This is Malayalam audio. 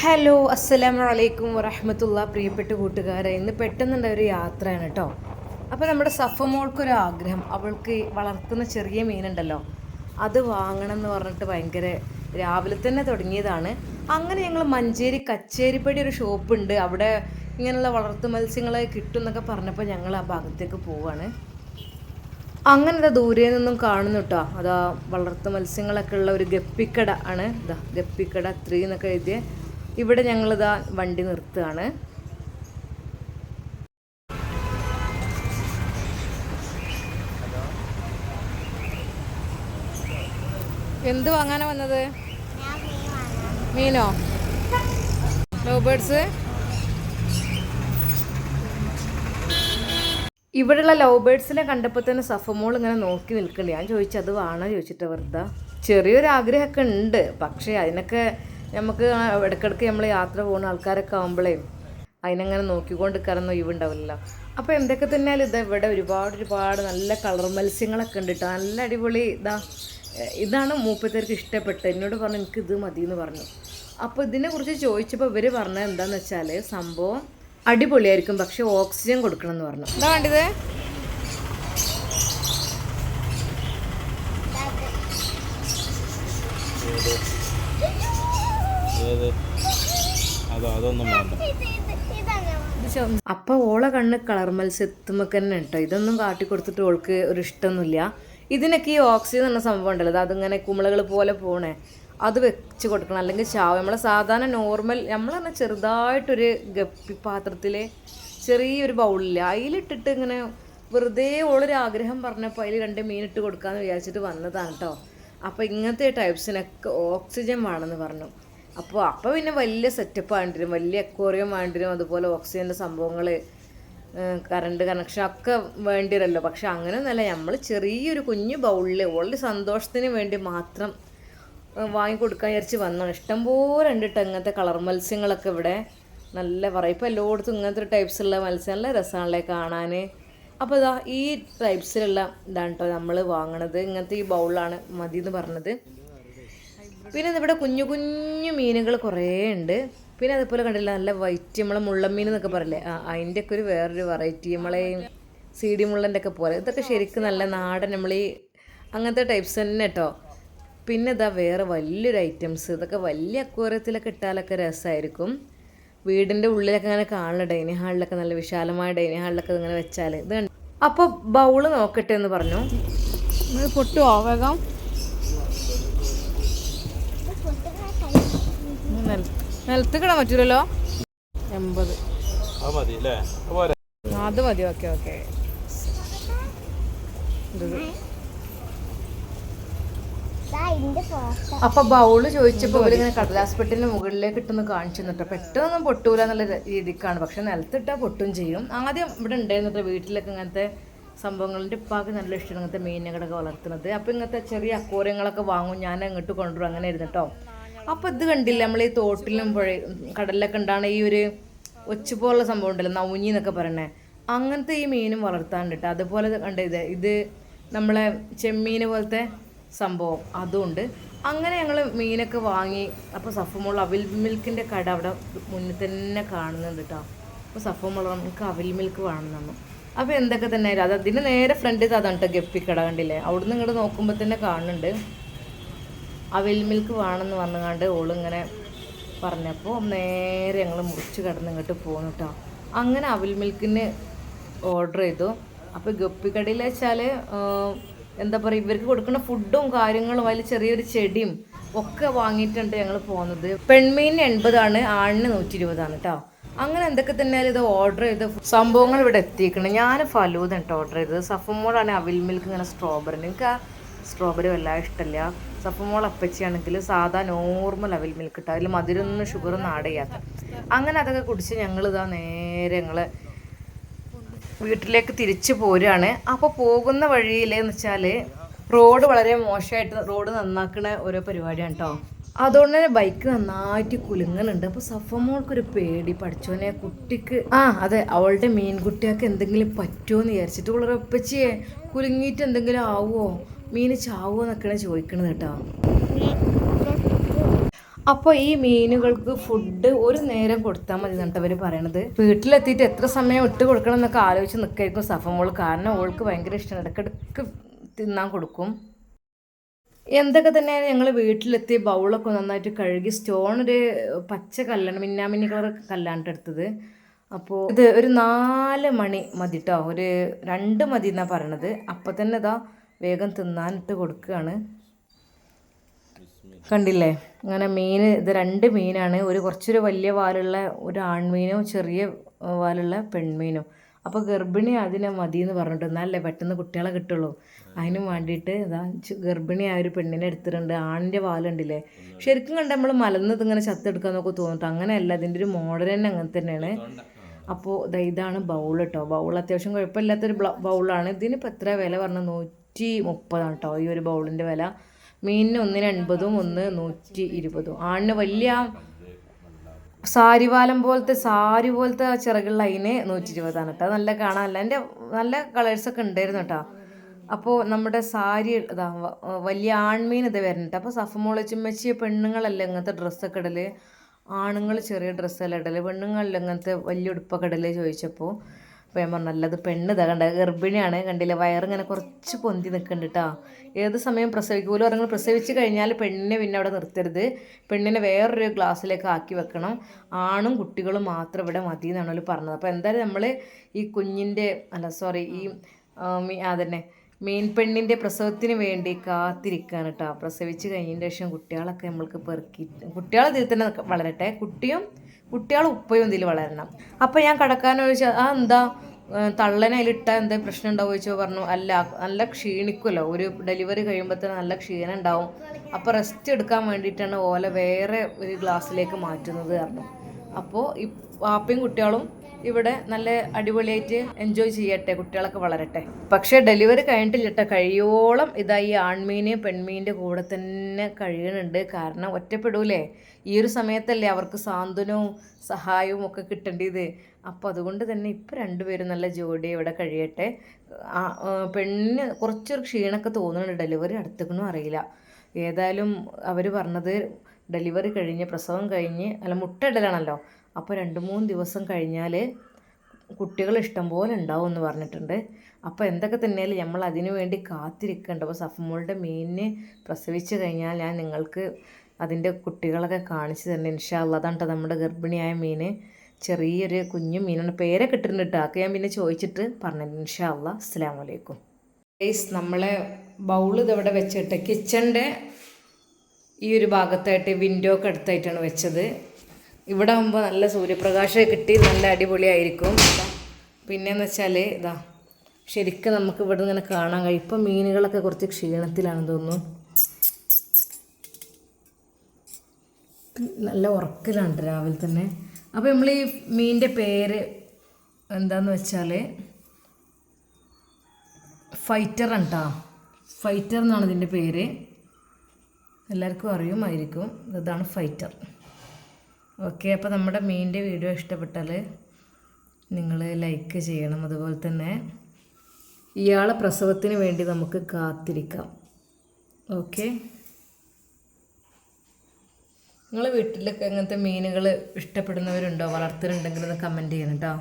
ഹലോ അസ്സലാമു അലൈക്കും വറഹമത്തുള്ള. പ്രിയപ്പെട്ട കൂട്ടുകാരെ ഇന്ന് പെട്ടെന്നുണ്ട ഒരു യാത്രയാണ് കേട്ടോ അപ്പോൾ നമ്മുടെ സഫമോൾക്കൊരു ആഗ്രഹം. അവൾക്ക് വളർത്തുന്ന ചെറിയ മീനുണ്ടല്ലോ. അത് വാങ്ങണം എന്ന് പറഞ്ഞിട്ട് ഭയങ്കര രാവിലെ തന്നെ തുടങ്ങിയതാണ്. അങ്ങനെ ഞങ്ങൾ മഞ്ചേരി കച്ചേരിപ്പടി ഒരു ഷോപ്പുണ്ട്. അവിടെ ഇങ്ങനെയുള്ള വളർത്തു മത്സ്യങ്ങളെ കിട്ടും എന്നൊക്കെ പറഞ്ഞപ്പോൾ ഞങ്ങൾ ആ ഭാഗത്തേക്ക് പോവാണ്. ഇതാ ദൂരെ നിന്നും കാണുന്നു കേട്ടോ അതാ വളർത്തു മത്സ്യങ്ങളൊക്കെ ഉള്ള ഒരു ഗപ്പിക്കട ആണ്. ഇതാ ഗപ്പിക്കട ത്രീ എന്നൊക്കെ എഴുതിയ ഇവിടെ ഞങ്ങളിതാ വണ്ടി നിർത്തുകയാണ്. എന്ത് വാങ്ങാനാ വന്നത്? മീനോ? ലവ് ബേർഡ്സ് ഇവിടെയുള്ള ലവ് ബേർഡ്സിനെ കണ്ടപ്പോൾ തന്നെ സഫമോൾ ഇങ്ങനെ നോക്കി നിൽക്കണ്ടേ ഞാൻ ചോദിച്ചത് വേണോ? ചോദിച്ചിട്ട് വെറുതെ. ചെറിയൊരു ആഗ്രഹമൊക്കെ ഉണ്ട്. പക്ഷേ അതിനൊക്കെ നമുക്ക് ഇടയ്ക്കിടയ്ക്ക് നമ്മൾ യാത്ര പോകുന്ന ആൾക്കാരൊക്കെ ആകുമ്പോഴേ അതിനങ്ങനെ നോക്കിക്കൊണ്ട് നിൽക്കാനൊന്നും ഒഴിവുണ്ടാവില്ലല്ലോ. അപ്പോൾ എന്തൊക്കെ തന്നെയാലും ഇത് ഇവിടെ ഒരുപാട് ഒരുപാട് നല്ല കളർ മത്സ്യങ്ങളൊക്കെ ഉണ്ട് കേട്ടോ നല്ല അടിപൊളി ഇതാ. ഇതാണ് മൂപ്പത്തേർക്ക് ഇഷ്ടപ്പെട്ടത് എന്നോട് പറഞ്ഞു എനിക്ക് ഇത് മതി എന്ന് പറഞ്ഞു. അപ്പോൾ ഇതിനെക്കുറിച്ച് ചോദിച്ചപ്പോൾ ഇവർ പറഞ്ഞത് എന്താണെന്ന് വെച്ചാൽ സംഭവം അടിപൊളിയായിരിക്കും പക്ഷേ ഓക്സിജൻ കൊടുക്കണം എന്ന് പറഞ്ഞു. എന്താ വേണ്ടത് ഏത് അതോ അതൊന്നും വേണ്ട. അപ്പൊ ഓളെ കണ്ണ് കളർ മത്സ്യത്തുമൊക്കെ തന്നെ ഇതൊന്നും കാട്ടി കൊടുത്തിട്ട് ഓൾക്ക് ഒരു ഇഷ്ടമൊന്നുമില്ല. ഇതിനൊക്കെ ഈ ഓക്സിജൻ എന്ന സംഭവം ഉണ്ടല്ലോ. അത് അതിങ്ങനെ കുമിളകൾ പോലെ പോണേ. അത് വെച്ച് കൊടുക്കണം. അല്ലെങ്കിൽ ചാവ്. നമ്മളെ സാധാരണ നോർമൽ പറഞ്ഞാൽ ചെറുതായിട്ടൊരു ഗപ്പി പാത്രത്തിൽ ചെറിയൊരു ബൗളില്ല അതിലിട്ടിട്ട് ഇങ്ങനെ വെറുതെ ഓളൊരു ആഗ്രഹം പറഞ്ഞപ്പോൾ അതിൽ രണ്ട് മീനിട്ട് കൊടുക്കാമെന്ന് വിചാരിച്ചിട്ട് വന്നതാണ് കേട്ടോ അപ്പോൾ ഇങ്ങനത്തെ ടൈപ്സിനൊക്കെ ഓക്സിജൻ വേണമെന്ന് പറഞ്ഞു. അപ്പോൾ അപ്പോൾ പിന്നെ വലിയ സെറ്റപ്പ് വേണ്ടിരും വലിയ അക്വോറിയം വേണ്ടിരും അതുപോലെ ഓക്സിജന്റെ സംഭവങ്ങൾ കറണ്ട് കണക്ഷൻ ഒക്കെ വേണ്ടിവരല്ലോ പക്ഷെ അങ്ങനെയൊന്നുമല്ല. നമ്മൾ ചെറിയൊരു കുഞ്ഞു ബൗളിൽ ഓൾഡ് സന്തോഷത്തിന് വേണ്ടി മാത്രം വാങ്ങിക്കൊടുക്കാൻ വിചാരിച്ച് വന്നതാണ്. ഇഷ്ടംപോലെ ഉണ്ട് കേട്ടോ ഇങ്ങനത്തെ കളർ മത്സ്യങ്ങളൊക്കെ ഇവിടെ. നല്ല പറയും ഇപ്പോൾ എല്ലായിടത്തും ഇങ്ങനത്തെ ഒരു ഉള്ള മത്സ്യം. നല്ല രസമാണല്ലേ കാണാൻ അപ്പോൾ ഇതാ ഈ ടൈപ്സിലുള്ള ഇതാണ് കേട്ടോ നമ്മൾ വാങ്ങണത്. ഇങ്ങനത്തെ ഈ ബൗളാണ് മതി എന്ന് പറഞ്ഞത്. പിന്നെ ഇവിടെ കുഞ്ഞു കുഞ്ഞു മീനുകൾ കുറേ ഉണ്ട്. പിന്നെ അതുപോലെ കണ്ടില്ല നല്ല വൈറ്റ് നമ്മളെ മുള്ളമീൻ എന്നൊക്കെ പറയില്ലേ? ആ അതിന്റെ ഒക്കെ ഒരു വേറൊരു വെറൈറ്റി നമ്മളെ സി ഡി മുള്ളന്റെ ഒക്കെ പോലെ. ഇതൊക്കെ ശരിക്കും നല്ല നാടൻ നമ്മൾ ഈ അങ്ങനത്തെ ടൈപ്സ് തന്നെ കേട്ടോ പിന്നെ ഇതാ വേറെ വലിയൊരു ഐറ്റംസ് ഇതൊക്കെ വലിയ അക്വേറിയത്തിലൊക്കെ ഇട്ടാലൊക്കെ രസമായിരിക്കും വീടിന്റെ ഉള്ളിലൊക്കെ അങ്ങനെ കാണുന്ന ഡൈനിങ് ഹാളിലൊക്കെ നല്ല വിശാലമായ ഡൈനി ഹാളിലൊക്കെ ഇങ്ങനെ വെച്ചാൽ ഇത് അപ്പോൾ ബൗൾ നോക്കട്ടെ എന്ന് പറഞ്ഞു. പൊട്ടുവോ വേഗം? നിലത്ത് കിടാൻ പറ്റൂലല്ലോ? എൺപത്. അത് മതി. Okay okay. അപ്പൊ ബൗൾ ചോദിച്ചപ്പോ ഇവരിങ്ങനെ കടലാസ് പെട്ടിന്റെ മുകളിലേക്ക് ഇട്ടൊന്ന് കാണിച്ചു തന്നിട്ട്. പെട്ടെന്നൊന്നും പൊട്ടൂല എന്നുള്ള രീതിക്കാണ്. പക്ഷെ നിലത്തിട്ടാ പൊട്ടും ചെയ്യും. ആദ്യം ഇവിടെ ഉണ്ടായിരുന്നിട്ട് വീട്ടിലൊക്കെ ഇങ്ങനത്തെ സംഭവങ്ങളുടെ ഇപ്പാക്ക് നല്ല ഇഷ്ടമാണ് ഇങ്ങനത്തെ മീനുകളൊക്കെ വളർത്തുന്നത്. അപ്പൊ ഇങ്ങനത്തെ ചെറിയ അക്കൂരങ്ങളൊക്കെ വാങ്ങും. ഞാൻ അങ്ങോട്ട് കൊണ്ടുവരും. അങ്ങനെ ഇരുന്നിട്ടോ അപ്പൊ ഇത് കണ്ടില്ല നമ്മൾ ഈ തോട്ടിലും പുഴ കടലിലൊക്കെ ഉണ്ടാണ് ഈ ഒരു ഒച്ചു പോലുള്ള സംഭവം ഉണ്ടല്ലോ നൗഞ്ഞി എന്നൊക്കെ പറയണേ. അങ്ങനത്തെ ഈ മീനും വളർത്താനുണ്ട് അതുപോലെ കണ്ട ഇത് ഇത് നമ്മളെ ചെമ്മീന് പോലത്തെ സംഭവം അതുണ്ട് അങ്ങനെ ഞങ്ങൾ മീനൊക്കെ വാങ്ങി അപ്പോൾ സഫമോൾ അവിൽ മിൽക്കിന്റെ കട അവിടെ മുന്നിൽ തന്നെ കാണുന്നുണ്ട് കേട്ടോ അപ്പോൾ സഫമോൾ നമുക്ക് അവിൽ മിൽക്ക് വേണം തന്നു അപ്പോൾ എന്തൊക്കെ തന്നെ അത് അതിന് നേരെ ഫ്രണ്ടിൽ അതാണ് കേട്ടോ ഗപ്പിക്കട കണ്ടില്ലേ? അവിടുന്ന് ഇങ്ങോട്ട് നോക്കുമ്പോൾ തന്നെ കാണുന്നുണ്ട്. അവിൽ മിൽക്ക് വേണമെന്ന് പറഞ്ഞുകൊണ്ട് ഓളിങ്ങനെ പറഞ്ഞപ്പോൾ നേരെ ഞങ്ങൾ മുറിച്ച് കിടന്ന് ഇങ്ങോട്ട് പോകുന്നു കേട്ടോ. അങ്ങനെ അവിൽ മിൽക്കിന് ഓർഡർ ചെയ്തു. അപ്പോൾ ഗപ്പിക്കടയിൽ വെച്ചാൽ എന്താ പറയുക ഇവർക്ക് കൊടുക്കുന്ന ഫുഡും കാര്യങ്ങളും അതിൽ ചെറിയൊരു ചെടിയും ഒക്കെ വാങ്ങിയിട്ടുണ്ട് ഞങ്ങൾ പോകുന്നത് പെൺമീനിന് എൺപതാണ് ആണിന് നൂറ്റി ഇരുപതാണ് കേട്ടോ. അങ്ങനെ എന്തൊക്കെ തന്നെയാലും ഇത് ഓർഡർ ചെയ്ത് സംഭവങ്ങൾ ഇവിടെ എത്തിയിരിക്കണം ഞാൻ ഫലൂതാണ് കേട്ടോ ഓർഡർ ചെയ്തത്. സഫമോളാണ് അവിൽ മിൽക്ക് ഇങ്ങനെ സ്ട്രോബെറി എനിക്ക് ആ സ്ട്രോബെറി വല്ലാതെ ഇഷ്ടമില്ല സഫമോൾ അപ്പച്ചിയാണെങ്കിൽ സാധാ നോർമൽ അവിൽ മിൽക്ക് ഇട്ടോ അതിൽ മധുരമൊന്നും ഷുഗറൊന്നും ആഡ് ചെയ്യാത്ത. അങ്ങനെ അതൊക്കെ കുടിച്ച് ഞങ്ങൾ ഇതാ നേരെ ഞങ്ങൾ വീട്ടിലേക്ക് തിരിച്ചു പോരുകയാണ് അപ്പോൾ പോകുന്ന വഴിയിലെന്ന് വെച്ചാൽ റോഡ് വളരെ മോശമായിട്ട് റോഡ് നന്നാക്കുന്ന ഓരോ പരിപാടിയാണ് കേട്ടോ അതുകൊണ്ട് തന്നെ ബൈക്ക് നന്നായിട്ട് കുലുങ്ങലുണ്ട്. അപ്പോൾ സഫമോൾക്കൊരു പേടി. പഠിച്ചോനെ കുട്ടിക്ക് ആ അതെ അവളുടെ മീൻകുട്ടിയൊക്കെ എന്തെങ്കിലും പറ്റുമോ എന്ന് വിചാരിച്ചിട്ട്. വളരെ ഒപ്പച്ചിയെ കുലുങ്ങിയിട്ട് എന്തെങ്കിലും ആവുമോ മീന് ചാവുമോ എന്നൊക്കെയാണ് ചോദിക്കണത് കേട്ടോ. അപ്പോൾ ഈ മീനുകൾക്ക് ഫുഡ് ഒരു നേരം കൊടുത്താൽ മതി എന്നിട്ട് അവർ പറയണത്. വീട്ടിലെത്തിയിട്ട് എത്ര സമയം ഇട്ട് കൊടുക്കണം എന്നൊക്കെ ആലോചിച്ച് നിൽക്കായിരിക്കും സഫമോൾ കാരണം ഓൾക്ക് ഭയങ്കര ഇഷ്ടം ഇടയ്ക്കിടയ്ക്ക് തിന്നാൻ കൊടുക്കും. എന്തൊക്കെ തന്നെയാണ് ഞങ്ങൾ വീട്ടിലെത്തി ബൗളൊക്കെ നന്നായിട്ട് കഴുകി സ്റ്റോൺ ഒരു പച്ച കല്ലാണ് മിന്നാമിന്നി കളർ കല്ലാണ് എടുത്തത്. അപ്പോൾ ഇത് ഒരു നാല് മണി മതി കേട്ടോ ഒരു രണ്ട് മതി എന്നാണ് പറയണത്. അപ്പം തന്നെ ഇതാ വേഗം തിന്നാനിട്ട് കൊടുക്കുകയാണ് കണ്ടില്ലേ? അങ്ങനെ മീൻ ഇത് രണ്ട് മീനാണ്. ഒരു കുറച്ചൊരു വലിയ വാലുള്ള ഒരു ആൺമീനും ചെറിയ ആ, വാലുള്ള പെൺമീനും. അപ്പോൾ ഗർഭിണി അതിനെ മതി എന്ന് പറഞ്ഞിട്ട് എന്നാലല്ലേ പെട്ടെന്ന് കുട്ടികളെ കിട്ടുള്ളൂ. അതിന് വേണ്ടിയിട്ട് ഇതാ ഗർഭിണി ഗർഭിണിയായ ഒരു പെണ്ണിനെ എടുത്തിട്ടുണ്ട്. ആണിന്റെ വാലുണ്ടില്ലേ? ശരിക്കും കണ്ട് നമ്മൾ മലന്നത് ഇങ്ങനെ ചത്തെടുക്കാന്നൊക്കെ തോന്നിട്ട് അങ്ങനെയല്ല. അതിന്റെ ഒരു മോഡൽ തന്നെ അങ്ങനെ തന്നെയാണ്. അപ്പോൾ ഇതാണ് ബൗൾ കേട്ടോ ബൗൾ അത്യാവശ്യം കുഴപ്പമില്ലാത്തൊരു ബൗളാണ്. ഇതിനിപ്പോൾ എത്ര വില പറഞ്ഞു നൂറ്റി മുപ്പതാണ് കേട്ടോ ഈ ഒരു ബൗളിന്റെ വില. മീനിന് ഒന്നിന് എൺപതും ഒന്ന് നൂറ്റി ഇരുപതും ആണിന് വലിയ സാരിവാലം പോലത്തെ സാരി പോലത്തെ ചിറകുള്ള അതിന് നൂറ്റി ഇരുപതാണ് കേട്ടോ നല്ല കാണാനല്ല. എന്റെ നല്ല കളേഴ്സൊക്കെ ഉണ്ടായിരുന്നു കേട്ടോ അപ്പോൾ നമ്മുടെ സാരി ഇതാ വലിയ ആൺമീൻ ഇത് വരുന്നുണ്ട് അപ്പോൾ സഫമോൾ ചുമ്മച്ചിയെ പെണ്ണുങ്ങളല്ല ഇങ്ങനത്തെ ഡ്രസ്സൊക്കെ ഇടൽ? ആണുങ്ങൾ ചെറിയ ഡ്രസ്സല്ല ഇടൽ? പെണ്ണുങ്ങളിൽ ഇങ്ങനത്തെ വലിയ ഉടുപ്പൊക്കെ ഇടൽ ചോദിച്ചപ്പോൾ അപ്പോൾ ഞാൻ പറഞ്ഞു നല്ലത് പെണ്ണ് ഇതാ കണ്ട ഗർഭിണിയാണ് കണ്ടില്ല വയറിങ്ങനെ കുറച്ച് പൊന്തി നിൽക്കുന്നുണ്ട് കേട്ടോ ഏത് സമയം പ്രസവിക്കുമല്ലോ പറഞ്ഞാൽ പ്രസവിച്ച് കഴിഞ്ഞാൽ പെണ്ണിനെ പിന്നെ അവിടെ നിർത്തരുത്. പെണ്ണിനെ വേറൊരു ഗ്ലാസ്സിലേക്ക് ആക്കി വെക്കണം. ആണും കുട്ടികളും മാത്രം ഇവിടെ മതി എന്നാണ് അവർ പറഞ്ഞത്. അപ്പോൾ എന്തായാലും നമ്മൾ ഈ കുഞ്ഞിന്റെ അല്ല സോറി ഈ അതന്നെ മീൻ പെണ്ണിന്റെ പ്രസവത്തിന് വേണ്ടി കാത്തിരിക്കുകയാണ് കേട്ടോ പ്രസവിച്ച് കഴിഞ്ഞതിന് ശേഷം കുട്ടികളൊക്കെ നമ്മൾക്ക് പെറുക്കി കുട്ടികളെ ഇതിൽ തന്നെ വളരട്ടെ. കുട്ടിയും കുട്ടികളും ഉപ്പയും ഇതിൽ വളരണം? അപ്പം ഞാൻ കടക്കാൻ ചോദിച്ചാൽ ആ എന്താ? തള്ളനയിലിട്ട എന്താ പ്രശ്നം ഉണ്ടാവും ചോദിച്ചോ പറഞ്ഞു അല്ല നല്ല ക്ഷീണിക്കുമല്ലോ ഒരു ഡെലിവറി കഴിയുമ്പോഴത്തേന് നല്ല ക്ഷീണം ഉണ്ടാവും. അപ്പോൾ റെസ്റ്റ് എടുക്കാൻ വേണ്ടിയിട്ടാണ് ഓല വേറെ ഒരു ഗ്ലാസ്സിലേക്ക് മാറ്റുന്നത് പറഞ്ഞു. അപ്പോൾ ഈ വാപ്പയും കുട്ടികളും ഇവിടെ നല്ല അടിപൊളിയായിട്ട് എൻജോയ് ചെയ്യട്ടെ കുട്ടികളൊക്കെ വളരട്ടെ. പക്ഷേ ഡെലിവറി കഴിഞ്ഞിട്ടില്ല കേട്ടോ കഴിയോളം ഇതാ ഈ ആൺമീന് പെൺമീന്റെ കൂടെ തന്നെ കഴിയണുണ്ട്. കാരണം ഒറ്റപ്പെടൂലേ? ഈ ഒരു സമയത്തല്ലേ അവർക്ക് സാന്ത്വനവും സഹായവും ഒക്കെ കിട്ടേണ്ടത്. അപ്പോൾ അതുകൊണ്ട് തന്നെ ഇപ്പോൾ രണ്ടുപേരും നല്ല ജോഡി ഇവിടെ കഴിയട്ടെ. പെണ്ണിന് കുറച്ചൊരു ക്ഷീണമൊക്കെ തോന്നുന്നുണ്ട്. ഡെലിവറി അടുത്തേക്കൊന്നും അറിയില്ല. ഏതായാലും അവർ പറഞ്ഞത് ഡെലിവറി കഴിഞ്ഞ് പ്രസവം കഴിഞ്ഞ് അല്ല മുട്ടയിടലാണല്ലോ അപ്പോൾ രണ്ട് മൂന്ന് ദിവസം കഴിഞ്ഞാൽ കുട്ടികൾ ഇഷ്ടം പോലെ ഉണ്ടാവും എന്ന് പറഞ്ഞിട്ടുണ്ട്. അപ്പോൾ എന്തൊക്കെ തന്നെയാലും നമ്മൾ അതിനു വേണ്ടി കാത്തിരിക്കേണ്ട. അപ്പോൾ സഫമോളുടെ മീനിനെ പ്രസവിച്ച് കഴിഞ്ഞാൽ ഞാൻ നിങ്ങൾക്ക് അതിന്റെ കുട്ടികളൊക്കെ കാണിച്ചു തന്നെ ഇൻഷാ അതാണ് നമ്മുടെ ഗർഭിണിയായ മീന്. ചെറിയൊരു കുഞ്ഞു മീനാണ്. പേരെ കിട്ടിയിട്ടുണ്ട് കേട്ടോ അതൊക്കെ ഞാൻ പിന്നെ ചോദിച്ചിട്ട് പറഞ്ഞു ഇൻഷാല്ല അസ്സാം വലൈക്കും ഗൈസ് നമ്മളെ ബൗൾ ഇതവിടെ വെച്ചിട്ട് കിച്ചന്റെ ഈ ഒരു ഭാഗത്തായിട്ട് വിൻഡോ ഒക്കെ അടുത്തായിട്ടാണ് വെച്ചത്. ഇവിടെ ആകുമ്പോൾ നല്ല സൂര്യപ്രകാശം കിട്ടി നല്ല അടിപൊളിയായിരിക്കും. പിന്നെയെന്ന് വെച്ചാൽ ഇതാ ശരിക്കും നമുക്ക് ഇവിടെ ഇങ്ങനെ കാണാൻ കഴിയും. ഇപ്പം മീനുകളൊക്കെ കുറച്ച് ക്ഷീണത്തിലാണെന്ന് തോന്നുന്നു. നല്ല ഉറക്കിലാണ് രാവിലെ തന്നെ. അപ്പോൾ നമ്മൾ ഈ മീനിന്റെ പേര് എന്താന്ന് വെച്ചാൽ ഫൈറ്റർ കേട്ടോ ഫൈറ്റർ എന്നാണ് ഇതിന്റെ പേര്. എല്ലാവർക്കും അറിയുമായിരിക്കും. ഇതാണ് ഫൈറ്റർ. ഓക്കെ അപ്പോൾ നമ്മുടെ മീനിന്റെ വീഡിയോ ഇഷ്ടപ്പെട്ടാൽ നിങ്ങൾ ലൈക്ക് ചെയ്യണം. അതുപോലെ തന്നെ ഇയാളെ പ്രസവത്തിന് വേണ്ടി നമുക്ക് കാത്തിരിക്കാം. ഓക്കെ? നിങ്ങൾ വീട്ടിലൊക്കെ അങ്ങനത്തെ മീനുകൾ ഇഷ്ടപ്പെടുന്നവരുണ്ടോ? വളർത്തലുണ്ടെങ്കിൽ ഒന്ന് കമന്റ് ചെയ്യണം കേട്ടോ